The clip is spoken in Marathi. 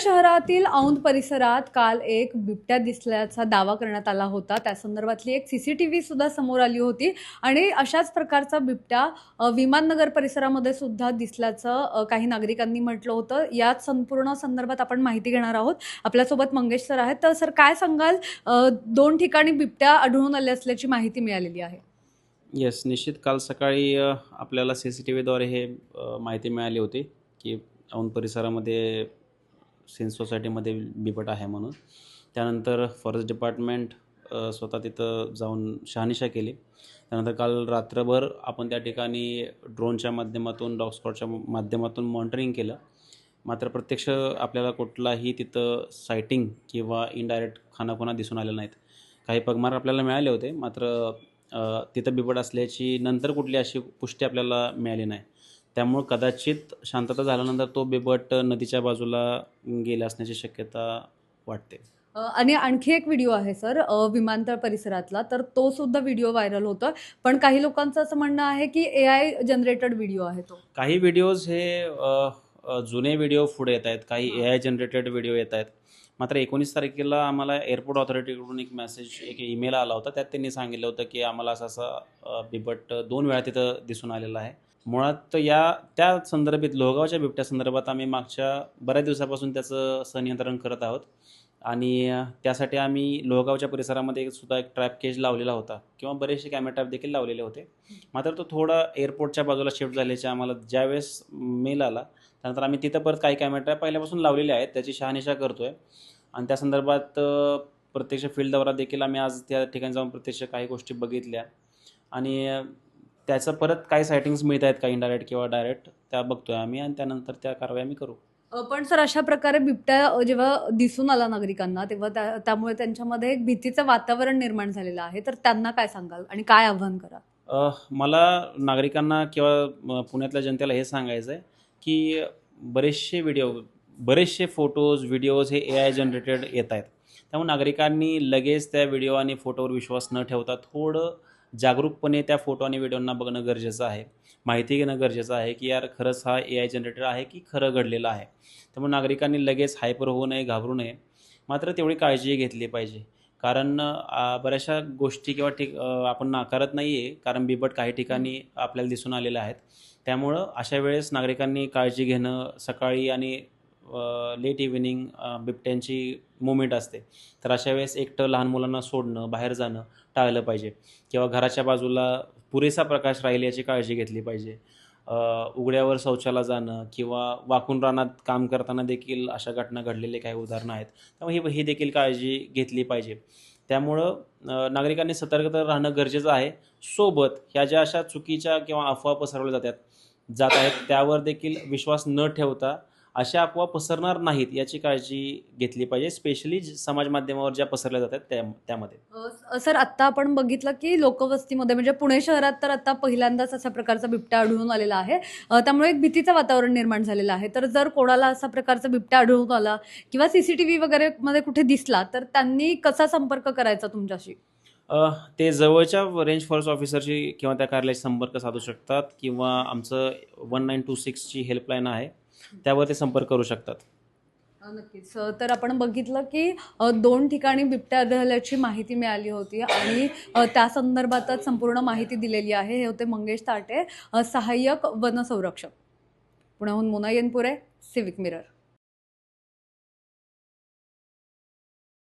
शहरातील औंध परिसरात काल एक बिबट्या दिसल्याचा दावा करण्यात आला होता. त्या संदर्भातली एक व्ही सुद्धा समोर आली होती आणि अशाच प्रकारचा बिबट्या विमाननगर परिसरामध्ये सुद्धा दिसल्याचं काही नागरिकांनी म्हटलं होतं. यात संपूर्ण संदर्भात आपण माहिती घेणार आहोत. आपल्यासोबत मंगेश सर आहेत. तर सर काय सांगाल? दोन ठिकाणी बिबट्या आढळून आले असल्याची माहिती मिळालेली आहे. येस निश्चित. काल सकाळी आपल्याला सी सी टी व्हीद्वारे हे माहिती मिळाली होती की औंध परिसरामध्ये सिन्स सोसायटीमध्ये बिबट आहे म्हणून. त्यानंतर फॉरेस्ट डिपार्टमेंट स्वतः तिथं जाऊन शहानिशा केली. त्यानंतर काल रात्रभर आपण त्या ठिकाणी ड्रोनच्या माध्यमातून डॉग स्कॉटच्या माध्यमातून मॉनिटरिंग केलं. मात्र प्रत्यक्ष आपल्याला कुठलाही तिथं सायटिंग किंवा इनडायरेक्ट खानाखुना दिसून आल्या नाहीत. काही पगमार आपल्याला मिळाले होते मात्र तिथं बिबट असल्याची नंतर कुठली अशी पुष्टी आपल्याला मिळाली नाही. त्यामुळं कदाचित शांतता झाल्यानंतर तो बिबट नदीच्या बाजूला गेला असण्याची शक्यता वाटते. आणि आणखी एक व्हिडिओ आहे सर विमानतळ परिसरातला. तर तो सुद्धा व्हिडिओ व्हायरल होतोय. पण काही लोकांचं असं म्हणणं आहे की ए आय जनरेटेड व्हिडिओ आहे तो. काही व्हिडिओज हे जुने व्हिडिओ पुढे येत आहेत. काही ए आय जनरेटेड व्हिडिओ येत आहेत. मात्र एकोणीस तारखेला आम्हाला एअरपोर्ट ऑथॉरिटीकडून एक मेसेज एक ईमेल आला होता. त्यात त्यांनी सांगितलं होतं की आम्हाला असा असा बिबट दोन वेळा तिथं दिसून आलेला आहे. मुळात या त्या संदर्भात लोहगावच्या बिबट्या संदर्भात आम्ही मागच्या बऱ्याच दिवसापासून त्याचं संनियंत्रण करत आहोत. आणि त्यासाठी आम्ही लोहगावच्या परिसरामध्ये सुद्धा एक ट्रॅप केज लावलेला होता. किंवा बरेचसे कॅमेरा ट्रॅप देखील लावलेले होते. मात्र तो थोडा एअरपोर्टच्या बाजूला शिफ्ट झाल्याचे आम्हाला ज्यावेळेस मेल आला त्यानंतर आम्ही तिथं परत काही कॅमेरा ट्रॅप पहिल्यापासून लावलेले आहेत. त्याची शहानिशा करतो आहे आणि त्या संदर्भात प्रत्यक्ष फील्ड दौरा देखील आम्ही आज त्या ठिकाणी जाऊन प्रत्यक्ष काही गोष्टी बघितल्या. आणि त्याचं परत काही सायटिंग्स मिळत आहेत काही इनडायरेक्ट किंवा डायरेक्ट त्या बघतोय आम्ही आणि त्यानंतर त्या कारवाई आम्ही करू. पण सर अशा प्रकारे बिबट्या जेव्हा दिसून आला नागरिकांना तेव्हा त्या त्यामुळे त्यांच्यामध्ये एक भीतीचं वातावरण निर्माण झालेलं आहे. तर त्यांना काय सांगाल आणि काय आव्हान करा मला नागरिकांना किंवा पुण्यातल्या जनतेला हे सांगायचं आहे की बरेचसे व्हिडिओ बरेचसे फोटोज व्हिडिओज हे ए आय जनरेटेड येत आहेत. त्यामुळे नागरिकांनी लगेच त्या व्हिडिओ आणि फोटोवर विश्वास न ठेवता थोडं जागरूकपणे त्या फोटो आणि व्हिडिओंना बघणं गरजेचं आहे. माहिती घेणं गरजेचं आहे की यार खरंच हा ए आय जनरेटर आहे की खरं घडलेलं आहे? त्यामुळे नागरिकांनी लगेच हायपर होऊ नये घाबरू नये. मात्र तेवढी काळजी घेतली पाहिजे. कारण बऱ्याचशा गोष्टी किंवा ठिक आपण नाकारत नाही आहे कारण बिबट काही ठिकाणी आपल्याला दिसून आलेल्या आहेत. त्यामुळं अशा वेळेस नागरिकांनी काळजी घेणं सकाळी आणि लेट इव्हिनिंग बिबट्यांची मुवमेंट असते. तर अशा वेळेस एकटं लहान मुलांना सोडणं बाहेर जाणं टाळलं पाहिजे. किंवा घराच्या बाजूला पुरेसा प्रकाश राहील याची काळजी घेतली पाहिजे. उघड्यावर शौचाला जाणं किंवा वाकून रानात काम करताना देखील अशा घटना घडलेले काही उदाहरणं आहेत. त्यामुळे ही ही देखील काळजी घेतली पाहिजे. त्यामुळं नागरिकांनी सतर्कता राहणं गरजेचं आहे. सोबत ह्या ज्या अशा चुकीच्या किंवा अफवा पसरवल्या जातात जात आहेत त्यावर देखील विश्वास न ठेवता अशा अफवा पसरणार नाहीत याची काळजी घेतली पाहिजे स्पेशली समाज माध्यमावर ज्या पसरल्या जातात त्या त्यामध्ये. सर आत्ता आपण बघितलं की लोकवस्तीमध्ये म्हणजे पुणे शहरात तर आता पहिल्यांदाच अशा प्रकारचा बिबट्या आढळून आलेला आहे. त्यामुळे एक भीतीचं वातावरण निर्माण झालेलं आहे. तर जर कोणाला असा प्रकारचा बिबट्या आढळून आला किंवा सीसीटीव्ही वगैरे मध्ये कुठे दिसला तर त्यांनी कसा संपर्क करायचा तुमच्याशी? ते जवळच्या रेंज फॉरेस्ट ऑफिसरशी किंवा त्या कार्यालयाशी संपर्क साधू शकतात किंवा आमचं वन नाईन टू सिक्सची हेल्पलाईन आहे. त्यावर ते संपर्क करू शकतात. नक्कीच. तर आपण बघितलं की दोन ठिकाणी बिबट्या आढळल्याची माहिती मिळाली होती आणि त्या संदर्भातच संपूर्ण माहिती दिलेली आहे. हे होते मंगेश ताटे सहाय्यक वनसंरक्षक. पुण्याहून मोना येनपुरे सिविक मिरर